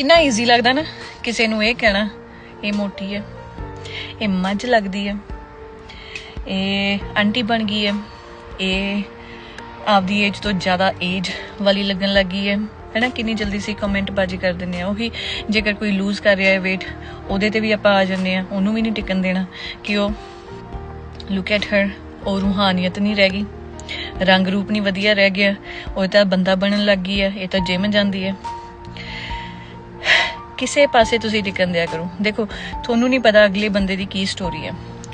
ਕਿੰਨਾ ਈਜ਼ੀ ਲੱਗਦਾ ਨਾ, ਕਿਸੇ ਨੂੰ ਇਹ ਕਹਿਣਾ, ਇਹ ਮੋਟੀ ਹੈ, ਇਹ ਮੱਝ ਲੱਗਦੀ ਹੈ, ਇਹ ਆਂਟੀ ਬਣ ਗਈ ਹੈ, ਇਹ ਆਪਦੀ ਏਜ ਤੋਂ ਜ਼ਿਆਦਾ ਏਜ ਵਾਲੀ ਲੱਗਣ ਲੱਗੀ ਹੈ, ਹੈਨਾ? ਕਿੰਨੀ ਜਲਦੀ ਸੀ ਕਮੈਂਟ ਬਾਜੀ ਕਰ ਦਿੰਦੇ ਆ ਉਹੀ ਜੇਕਰ ਕੋਈ ਲੂਜ਼ ਕਰ ਰਿਹਾ ਹੈ, weight, ਉਹਦੇ ਤੇ ਵੀ ਆਪਾਂ ਆ ਜੰਨੇ ਆ ਉਹਨੂੰ ਵੀ ਨਹੀਂ ਟਿਕਣ ਦੇਣਾ ਕਿ ਉਹ ਲੁੱਕ ਐਟ ਹਰ ਉਹ ਰੂਹਾਨੀਅਤ ਨਹੀਂ ਰਹਿ ਗਈ। ਰੰਗ ਰੂਪ ਨਹੀਂ ਵਧੀਆ ਰਹਿ ਗਿਆ। ਉਹ ਤਾਂ ਬੰਦਾ ਬਣਨ ਲੱਗ ਗਈ ਹੈ। ਇਹ ਤਾਂ ਜਿਮ ਜਾਂਦੀ ਹੈ। ਕਿਸੇ ਪਾਸੇ ਤੁਸੀਂ ਟਿਕਣ ਦਿਆ ਕਰੋ। ਦੇਖੋ, ਤੁਹਾਨੂੰ ਨਹੀਂ ਪਤਾ ਅਗਲੇ ਬੰਦੇ ਦੀ ਕੀ ਸਟੋਰੀ ਹੈ।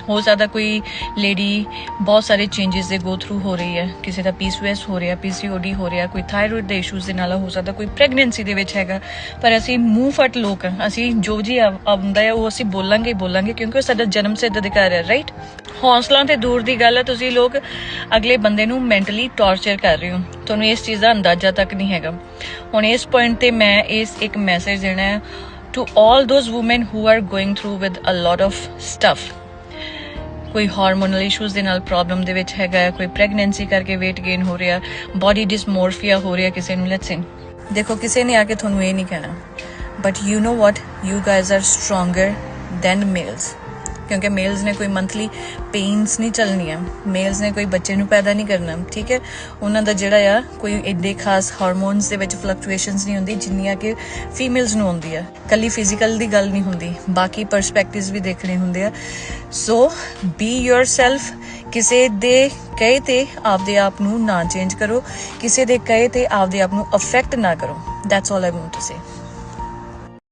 ਹੋ ਸਕਦਾ ਕੋਈ ਲੇਡੀ ਬਹੁਤ ਸਾਰੇ ਚੇਂजेस ਦੇ ਗੋ ਥਰੂ ਹੋ ਰਹੀ ਹੈ। ਕਿਸੇ ਦਾ ਪੀਸੀਓਐਸ ਹੋ ਰਿਹਾ ਪੀਸੀਓਡੀ ਹੋ ਰਿਹਾ, ਕੋਈ ਥਾਇਰੋਇਡ ਦੇ ਇਸ਼ੂਜ਼ ਦੇ ਨਾਲ ਹੋ ਸਕਦਾ, ਕੋਈ ਪ੍ਰੈਗਨੈਂਸੀ ਦੇ ਵਿੱਚ ਹੈਗਾ। ਪਰ ਅਸੀਂ ਮੂੰਹ ਫਟ ਲੋਕ ਅਸੀਂ ਜੋ ਜੀ ਆਉਂਦਾ ਹੈ, ਉਹ ਅਸੀਂ ਬੋਲਾਂਗੇ ਬੋਲਾਂਗੇ, ਕਿਉਂਕਿ ਉਹ ਸਾਡਾ ਜਨਮ ਸਿੱਧ ਅਧਿਕਾਰ ਹੈ ਰਾਈਟ ਹੌਸਲਾ ਤੇ ਦੂਰ ਦੀ ਗੱਲ ਹੈ, ਤੁਸੀਂ ਲੋਕ ਅਗਲੇ ਬੰਦੇ ਨੂੰ ਮੈਂਟਲੀ ਟੌਰਚਰ ਕਰ ਰਹੇ ਹੋ। ਤੁਹਾਨੂੰ ਇਸ ਚੀਜ਼ ਦਾ ਅੰਦਾਜ਼ਾ ਤੱਕ ਨਹੀਂ ਹੈਗਾ। ਹੁਣ ਇਸ ਪੁਆਇੰਟ ਤੇ ਮੈਂ ਇਸ ਇੱਕ ਮੈਸੇਜ ਦੇਣਾ ਹੈ। To all those women who are going through with a lot of stuff ਕੋਈ ਹਾਰਮੋਨਲ ਇਸ਼ੂਜ਼ ਦੇ ਨਾਲ ਪ੍ਰੋਬਲਮ ਦੇ ਵਿੱਚ ਹੈਗਾ ਕੋਈ ਪ੍ਰੈਗਨੈਂਸੀ ਕਰਕੇ weight gain ਹੋ ਰਿਹਾ ਬਾਡੀ ਡਿਸਮੋਰਫੀਆ ਹੋ ਰਿਹਾ ਕਿਸੇ ਨੂੰ ਲੈਟਸ ਸੇ ਦੇਖੋ, ਕਿਸੇ ਨੇ ਆ ਕੇ ਤੁਹਾਨੂੰ ਇਹ ਨਹੀਂ ਕਹਿਣਾ but you know what you guys are stronger than males ਕਿਉਂਕਿ ਮੇਲਸ ਨੇ ਕੋਈ ਮੰਥਲੀ ਪੇਨਸ ਨਹੀਂ ਚੱਲਣੀਆਂ। ਮੇਲਸ ਨੇ ਕੋਈ ਬੱਚੇ ਨੂੰ ਪੈਦਾ ਨਹੀਂ ਕਰਨਾ, ਠੀਕ ਹੈ? ਉਹਨਾਂ ਦਾ ਜਿਹੜਾ ਆ, ਕੋਈ ਏਡੇ ਖਾਸ ਹਾਰਮੋਨਸ ਦੇ ਵਿੱਚ ਫਲਕਚੁਏਸ਼ਨਸ ਨਹੀਂ ਹੁੰਦੀ, ਜਿੰਨੀਆਂ ਕਿ ਫੀਮੇਲਸ ਨੂੰ ਹੁੰਦੀ ਆ। ਕੱਲੀ ਫਿਜ਼ੀਕਲ ਦੀ ਗੱਲ ਨਹੀਂ ਹੁੰਦੀ, ਬਾਕੀ ਪਰਸਪੈਕਟਿਵਸ ਵੀ ਦੇਖਣੇ ਹੁੰਦੇ ਆ। ਸੋ ਬੀ yourself, ਕਿਸੇ ਦੇ ਕਹੇ ਤੇ ਆਪਦੇ ਆਪ ਨੂੰ ਨਾ ਚੇਂਜ ਕਰੋ, ਕਿਸੇ ਦੇ ਕਹੇ ਤੇ ਆਪਦੇ ਆਪ ਨੂੰ ਅਫੈਕਟ ਨਾ ਕਰੋ। That's all I want to say